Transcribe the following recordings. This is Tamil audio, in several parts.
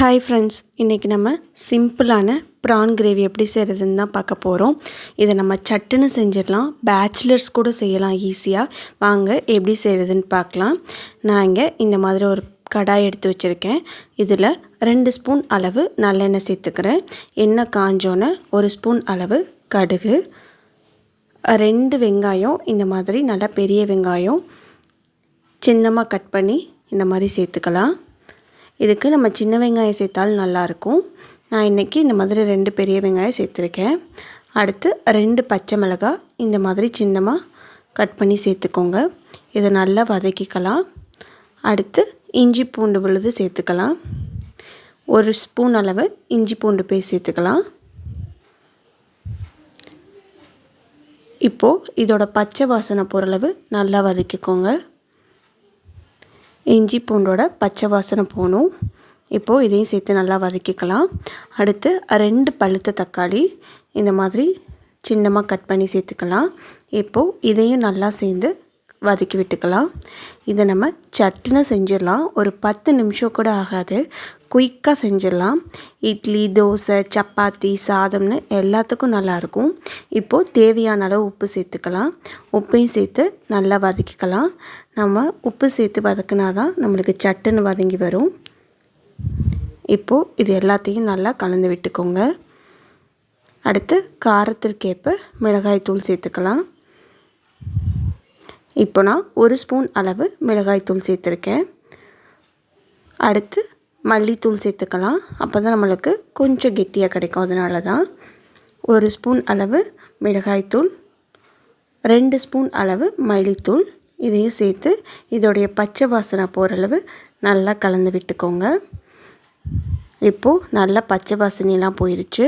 ஹாய் ஃப்ரெண்ட்ஸ் இன்றைக்கி நம்ம சிம்பிளான ப்ரான் கிரேவி எப்படி செய்கிறதுன்னு தான் பார்க்க போகிறோம் இதை நம்ம சட்டுன்னு செஞ்சிடலாம். பேச்சுலர்ஸ் கூட செய்யலாம் ஈஸியாக வாங்க எப்படி செய்கிறதுன்னு பார்க்கலாம். நான் இங்கே இந்த மாதிரி ஒரு கடாய் எடுத்து வச்சுருக்கேன். இதில் ரெண்டு ஸ்பூன் அளவு நல்லெண்ணெய் சேர்த்துக்கிறேன். எண்ணெய் காஞ்சோன்னே ஒரு ஸ்பூன் அளவு கடுகு. ரெண்டு வெங்காயம் இந்த மாதிரி நல்லா பெரிய வெங்காயம். சின்னமாக கட் பண்ணி இந்த மாதிரி சேர்த்துக்கலாம். இதுக்கு நம்ம சின்ன வெங்காயம் சேர்த்தாலும் நல்லாயிருக்கும். நான் இன்றைக்கி இந்த மாதிரி ரெண்டு பெரிய வெங்காயம் சேர்த்துருக்கேன். அடுத்து ரெண்டு பச்சை மிளகாய் இந்த மாதிரி சின்னமாக கட் பண்ணி சேர்த்துக்கோங்க. இதை நல்லா வதக்கிக்கலாம். அடுத்து இஞ்சி பூண்டு விழுது சேர்த்துக்கலாம். ஒரு ஸ்பூன் அளவு இஞ்சி பூண்டு போய் சேர்த்துக்கலாம். இப்போது இதோட பச்சை வாசனை பொருளவு நல்லா வதக்கிக்கோங்க. இஞ்சி பூண்டோட பச்சை வாசனை போகணும். இப்போது இதையும் சேர்த்து நல்லா வதக்கிக்கலாம். அடுத்து ரெண்டு பழுத்த தக்காளி இந்த மாதிரி சின்னமாக கட் பண்ணி சேர்த்துக்கலாம். இப்போது இதையும் நல்லா சேர்ந்து வதக்கி விட்டுக்கலாம். இதை நம்ம சட்டுன்னு செஞ்சிடலாம். ஒரு பத்து நிமிஷம் கூட ஆகாது. குயிக்காக செஞ்சிடலாம். இட்லி தோசை சப்பாத்தி சாதம்னு எல்லாத்துக்கும் நல்லாயிருக்கும். இப்போது தேவையான அளவு உப்பு சேர்த்துக்கலாம். உப்பையும் சேர்த்து நல்லா வதக்கிக்கலாம். நம்ம உப்பு சேர்த்து வதக்கினா தான் நம்மளுக்கு சட்டுன்னு வதங்கி வரும். இப்போது இது எல்லாத்தையும் நல்லா கலந்து விட்டுக்கோங்க. அடுத்து காரத்திற்கேற்ப மிளகாய் தூள் சேர்த்துக்கலாம். இப்போ நான் ஒரு ஸ்பூன் அளவு மிளகாய்த்தூள் சேர்த்துருக்கேன். அடுத்து மல்லித்தூள் சேர்த்துக்கலாம். அப்போ தான் நம்மளுக்கு கொஞ்சம் கெட்டியாக கிடைக்கும். அதனால தான் ஒரு ஸ்பூன் அளவு மிளகாய்த்தூள் ரெண்டு ஸ்பூன் அளவு மல்லித்தூள் இதையும் சேர்த்து இதோடைய பச்சை வாசனை போகிற அளவு நல்லா கலந்து விட்டுக்கோங்க. இப்போது நல்லா பச்சை வாசனையெல்லாம் போயிடுச்சு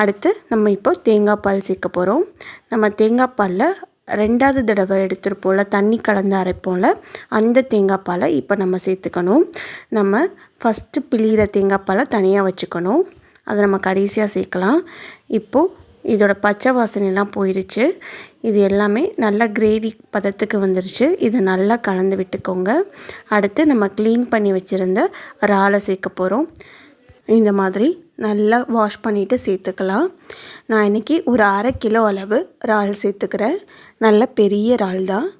அடுத்து நம்ம இப்போ தேங்காய் பால் சேர்க்க போகிறோம் நம்ம தேங்காய் பாலில் ரெண்டாவது தடவை எடுத்துருப்போம்ல தண்ணி கலந்து அரைப்போம்ல அந்த தேங்காய் பாலை இப்போ நம்ம சேர்த்துக்கணும். நம்ம ஃபஸ்ட்டு பிழிகிற தேங்காய் பாலை தனியாக வச்சுக்கணும். அதை நம்ம கடைசியாக சேர்க்கலாம். இப்போது இதோட பச்சை வாசனைலாம் போயிடுச்சு இது எல்லாமே நல்லா கிரேவி பதத்துக்கு வந்துருச்சு. இதை நல்லா கலந்து விட்டுக்கோங்க. அடுத்து நம்ம க்ளீன் பண்ணி வச்சுருந்த இறாலை சேர்க்க போகிறோம் இந்த மாதிரி நல்லா வாஷ் பண்ணிவிட்டு சேர்த்துக்கலாம். நான் இன்றைக்கி ஒரு அரை கிலோ அளவு இறால் சேர்த்துக்கிறேன். நல்ல பெரிய இறால் தான்.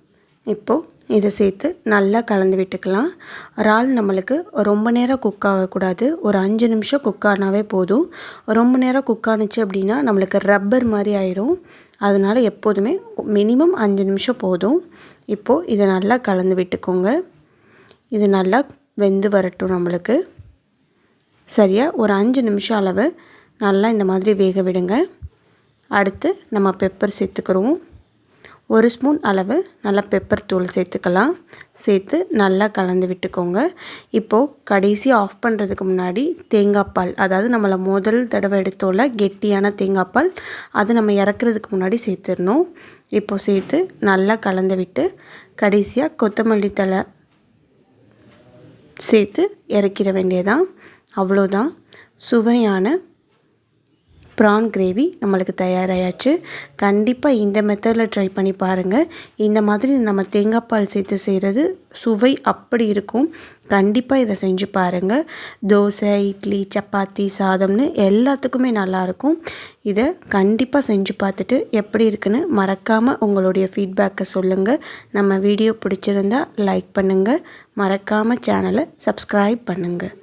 இப்போது இதை சேர்த்து நல்லா கலந்து விட்டுக்கலாம். இறால் நம்மளுக்கு ரொம்ப நேரம் குக் ஆகக்கூடாது. ஒரு அஞ்சு நிமிஷம் குக் ஆனாவே போதும். ரொம்ப நேரம் குக் ஆனிச்சு அப்படின்னா நம்மளுக்கு ரப்பர் மாதிரி ஆயிரும். அதனால் எப்போதுமே மினிமம் அஞ்சு நிமிஷம் போதும். இப்போது இதை நல்லா கலந்து விட்டுக்கோங்க. இது நல்லா வெந்து வரட்டும் நம்மளுக்கு. சரியாக ஒரு அஞ்சு நிமிஷம் அளவு. நல்லா இந்த மாதிரி வேக விடுங்க. அடுத்து நம்ம பெப்பர் சேர்த்துக்கிறோம். ஒரு ஸ்பூன் அளவு நல்லா பெப்பர் தூள் சேர்த்துக்கலாம். சேர்த்து நல்லா கலந்து விட்டுக்கோங்க. இப்போது கடைசி ஆஃப் பண்ணுறதுக்கு முன்னாடி தேங்காய் பால் அதாவது நம்மளை முதல் தடவை எடுத்தோல கெட்டியான தேங்காய் பால் அது நம்ம இறக்குறதுக்கு முன்னாடி சேர்த்துடணும். இப்போது சேர்த்து நல்லா கலந்து விட்டு கடைசியாக கொத்தமல்லி தலை சேர்த்து இறக்கிட வேண்டியதான் அவ்வளோதான். சுவையான ப்ரான் கிரேவி நம்மளுக்கு தயாராகியாச்சு கண்டிப்பாக இந்த மெத்தடில் ட்ரை பண்ணி பாருங்கள் இந்த மாதிரி நம்ம தேங்காய் பால் சேர்த்து செய்கிறது சுவை அப்படி இருக்கும். கண்டிப்பாக இதை செஞ்சு பாருங்கள் தோசை இட்லி சப்பாத்தி சாதம்னு எல்லாத்துக்குமே நல்லாயிருக்கும் இதை கண்டிப்பாக செஞ்சு பார்த்துட்டு எப்படி இருக்குன்னு மறக்காமல் உங்களுடைய ஃபீட்பேக்கை சொல்லுங்கள் நம்ம வீடியோ பிடிச்சிருந்தா லைக் பண்ணுங்கள் மறக்காமல் சேனலை சப்ஸ்கிரைப் பண்ணுங்கள்